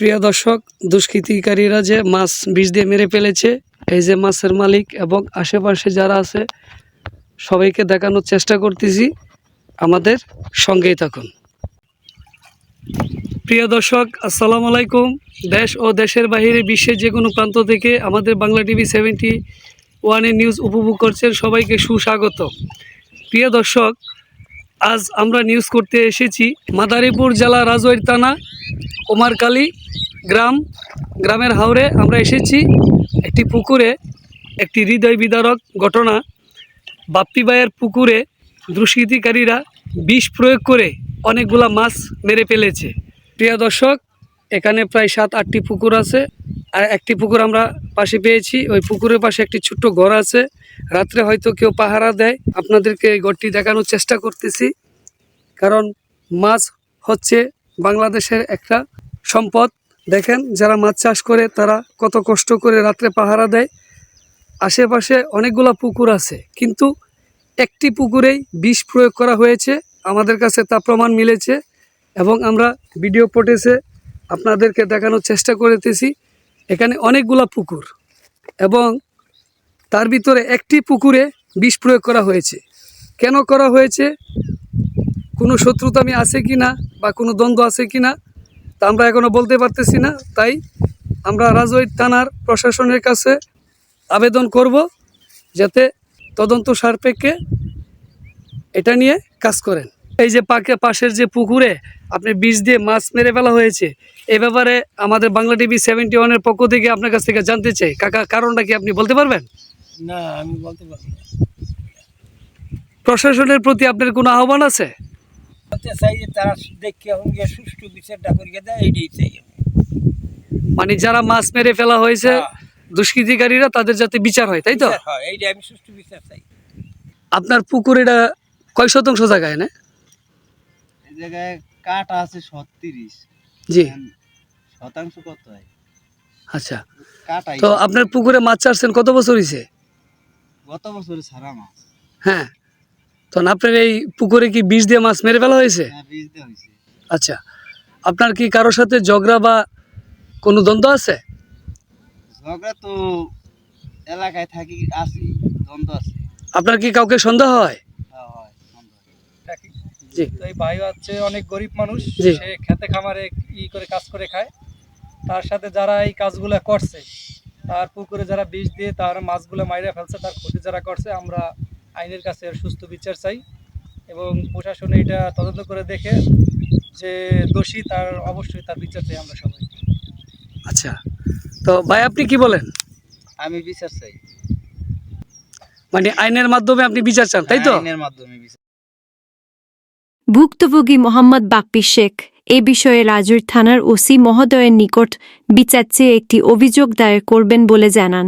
প্রিয় দর্শক, দুষ্কৃতিকারীরা যে মাছ বিষ দিয়ে মেরে ফেলেছে, এই যে মাছের মালিক এবং আশেপাশে যারা আছে, সবাইকে দেখানোর চেষ্টা করতেছি। আমাদের সঙ্গেই থাকুন। প্রিয় দর্শক, আসসালামু আলাইকুম। দেশ ও দেশের বাইরে বিশ্বের যে কোনো প্রান্ত থেকে আমাদের বাংলা টিভি সেভেন্টি ওয়ানের নিউজ উপভোগ করছেন সবাইকে সুস্বাগত প্রিয় দর্শক আজ আমরা নিউজ করতে এসেছি মাদারীপুর জেলা রাজৈর থানা কুমারকালী গ্রাম, গ্রামের হাওরে আমরা এসেছি একটি পুকুরে, একটি হৃদয় বিদারক ঘটনা। বাপ্পি ভাইয়ের পুকুরে দুষ্কৃতিকারীরা বিষ প্রয়োগ করে অনেকগুলা মাছ মেরে ফেলেছে। প্রিয় দর্শক, এখানে প্রায় সাত, আটটি পুকুর আছে। আর একটি পুকুর আমরা পাশে পেয়েছি। ওই পুকুরের পাশে একটি ছোট্ট ঘর আছে। রাত্রে হয়তো কেউ পাহারা দেয়। আপনাদেরকে এই ঘরটি দেখানোর চেষ্টা করতেছি। কারণ মাছ হচ্ছে বাংলাদেশের একটা সম্পদ। দেখেন, যারা মাছ চাষ করে, তারা কত কষ্ট করে রাত্রে পাহারা দেয়। আশেপাশে অনেকগুলো পুকুর আছে। কিন্তু একটি পুকুরেই বিষ প্রয়োগ করা হয়েছে। আমাদের কাছে তা প্রমাণ মিলেছে। এবং আমরা ভিডিও ফুটেজে আপনাদেরকে দেখানোর চেষ্টা করতেছি। এখানে অনেকগুলা পুকুর এবং তার ভিতরে একটি পুকুরে বিষ প্রয়োগ করা হয়েছে। কেন করা হয়েছে? কোনো শত্রুতামি আছে কি না বা কোনো দ্বন্দ্ব আছে কি না তা আমরা এখনও বলতে পারতেছি না। তাই আমরা রাজৈর থানার প্রশাসনের কাছে আবেদন করব যাতে তদন্ত সারপেক্ষে এটা নিয়ে কাজ করেন। এই যে পাকে পাশের যে পুকুরে আপনি বীজ দিয়ে মাছ মেরে ফেলা হয়েছে এ ব্যাপারে আমাদের বাংলা টিভি সেভেন্টি ওয়ানের পক্ষ থেকে আপনার কাছ থেকে জানতে চাই। কাকা কারণটা কি আপনি বলতে পারবেন? না আমি বলতে পারব না। প্রশাসনের প্রতি আপনার কোনো আহ্বান আছে? বলতে চাই যে তারা দেখে সুষ্ঠু বিচারটা করিয়ে দেয় এইটাই চাই আমি। মানে যারা মাছ মেরে ফেলা হয়েছে হ্যাঁ, দুষ্কৃতিকারীরা তাদের যাতে বিচার হয় তাই তো? আমি সুষ্ঠু বিচার চাই। আপনার পুকুর এটা কয় শতাংশ জায়গায় না? জায়গায় কাটা আছে ছত্রিশ। জি। শতাংশ কত হয়? আচ্ছা। কাটাই। তো আপনার পুকুরে মাছ চাষছেন কত বছর হয়েছে গত বছরে সারা মাছ। হ্যাঁ। তো আপনার এই পুকুরে কি বিষ দিয়ে মাছ মেরে ফেলা হয়েছে? হ্যাঁ হয়েছে। আচ্ছা। আপনার কি কারোর সাথে ঝগড়া বা কোনো দ্বন্দ্ব আছে? ঝগড়া তো এলাকায় থাকি আছি দ্বন্দ্ব আছে। আপনার কি কাউকে সন্দেহ হয়? হ্যাঁ, হয় তো এই ভাই হচ্ছে অনেক গরিব মানুষ সে খেতে খামারে ই করে কাজ করে খায়। তার সাথে যারা এই কাজগুলো করছে তার পুকুরে যারা বিষ দিয়ে তার মাছগুলো মাইরা ফেলছে তার ক্ষতি যারা করছে আমরা আইনের কাছে সুস্থ বিচার চাই এবং প্রশাসন এটা তদন্ত করে দেখে যে দোষী তার অবশ্যই তার বিচার চাই আমরা সবাই। আচ্ছা তো ভাই আপনি কি বলেন? আমি বিচার চাই। মানে আইনের মাধ্যমে আপনি বিচার চান তাই তো? আইনের মাধ্যমে বিচার ভুক্তভোগী মোহাম্মদ বাপ্পি শেখ এ বিষয়ে রাজুর থানার ওসি মহোদয়ের নিকট বিচার চেয়ে একটি অভিযোগ দায়ের করবেন বলে জানান।